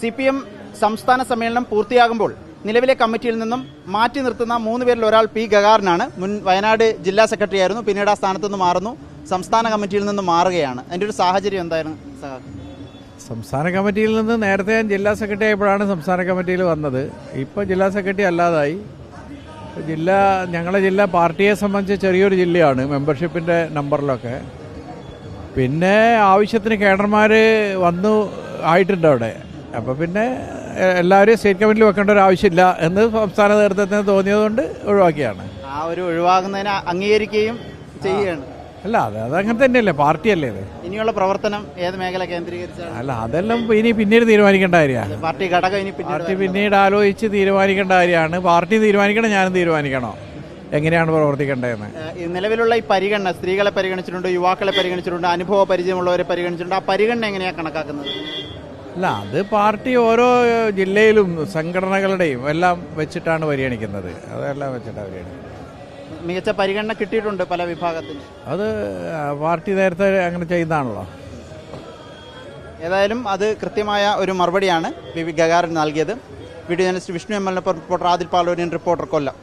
C P M സംസ്ഥാന സമ്മേളനം പൂർത്തിയാകുമ്പോൾ നിലവിലെ കമ്മിറ്റിയിൽ നിന്നും മാറ്റി നിർത്തുന്ന മൂന്ന് പേരിൽ ഒരാൾ പി ഗഗാറിനാണ്. മുൻ വയനാട് ജില്ലാ സെക്രട്ടറി ആയിരുന്നു പിന്നീട് ആ സ്ഥാനത്ത് നിന്ന് മാറുന്നു. സംസ്ഥാന കമ്മിറ്റിയിൽ നിന്ന് മാറുകയാണ്. അതിന്റെ ഒരു സാഹചര്യം എന്തായിരുന്നു? സംസ്ഥാന കമ്മിറ്റിയിൽ നിന്ന് നേരത്തെ ഞാൻ ജില്ലാ സെക്രട്ടറി ആയപ്പോഴാണ് സംസ്ഥാന കമ്മിറ്റിയിൽ വന്നത്. ഇപ്പോൾ ജില്ലാ സെക്രട്ടറി അല്ലാതായി. ജില്ല ഞങ്ങളുടെ ജില്ല പാർട്ടിയെ സംബന്ധിച്ച് ചെറിയൊരു ജില്ലയാണ് മെമ്പർഷിപ്പിന്റെ നമ്പറിലൊക്കെ. പിന്നെ ആവശ്യത്തിന് കേഡർമാർ വന്നു ആയിട്ടുണ്ട് അവിടെ. അപ്പോൾ പിന്നെ എല്ലാവരും എല്ലാവരെയും സ്റ്റേറ്റ് കമ്മിറ്റിയിൽ വെക്കേണ്ട ഒരു ആവശ്യമില്ല എന്ന് സംസ്ഥാന നേതൃത്വത്തിന് തോന്നിയതുകൊണ്ട് ഒഴിവാക്കിയാണ്. ആ ഒരു ഒഴിവാക്കുന്നതിന് അംഗീകരിക്കുകയും ചെയ്യുകയാണ്. അല്ല അത് അതങ്ങനെ തന്നെയല്ലേ പാർട്ടിയല്ലേ ഇത്? ഇനിയുള്ള പ്രവർത്തനം ഏത് മേഖല കേന്ദ്രീകരിച്ചാണ് അല്ല അതെല്ലാം ഇനി പിന്നീട് തീരുമാനിക്കേണ്ട കാര്യമാണ്. പാർട്ടി ഘടകം ഇനി പാർട്ടി പിന്നീട് ആലോചിച്ച് തീരുമാനിക്കേണ്ട കാര്യമാണ്. പാർട്ടി തീരുമാനിക്കണം ഞാനും തീരുമാനിക്കണോ? എങ്ങനെയാണ് പ്രവർത്തിക്കേണ്ടതെന്ന്? നിലവിലുള്ള ഈ പരിഗണന സ്ത്രീകളെ പരിഗണിച്ചിട്ടുണ്ട് യുവാക്കളെ പരിഗണിച്ചിട്ടുണ്ട് അനുഭവ പരിചയമുള്ളവരെ പരിഗണിച്ചിട്ടുണ്ട്. ആ പരിഗണന എങ്ങനെയാണ് കണക്കാക്കുന്നത്? അല്ല അത് പാർട്ടി ഓരോ ജില്ലയിലും സംഘടനകളുടെയും എല്ലാം വെച്ചിട്ടാണ് പരിഗണിക്കുന്നത്. അതെല്ലാം വെച്ചിട്ടാണ് പരിഗണിക്കുന്നത്. മികച്ച പരിഗണന കിട്ടിയിട്ടുണ്ട് പല വിഭാഗത്തിന്. അത് പാർട്ടി നേരത്തെ അങ്ങനെ ചെയ്യുന്നതാണല്ലോ. ഏതായാലും അത് കൃത്യമായ ഒരു മറുപടിയാണ് വി വി ഗഗാറിന് നൽകിയത്. Video journalist Vishnu M L reporter Adil Palorian reporter Kollam.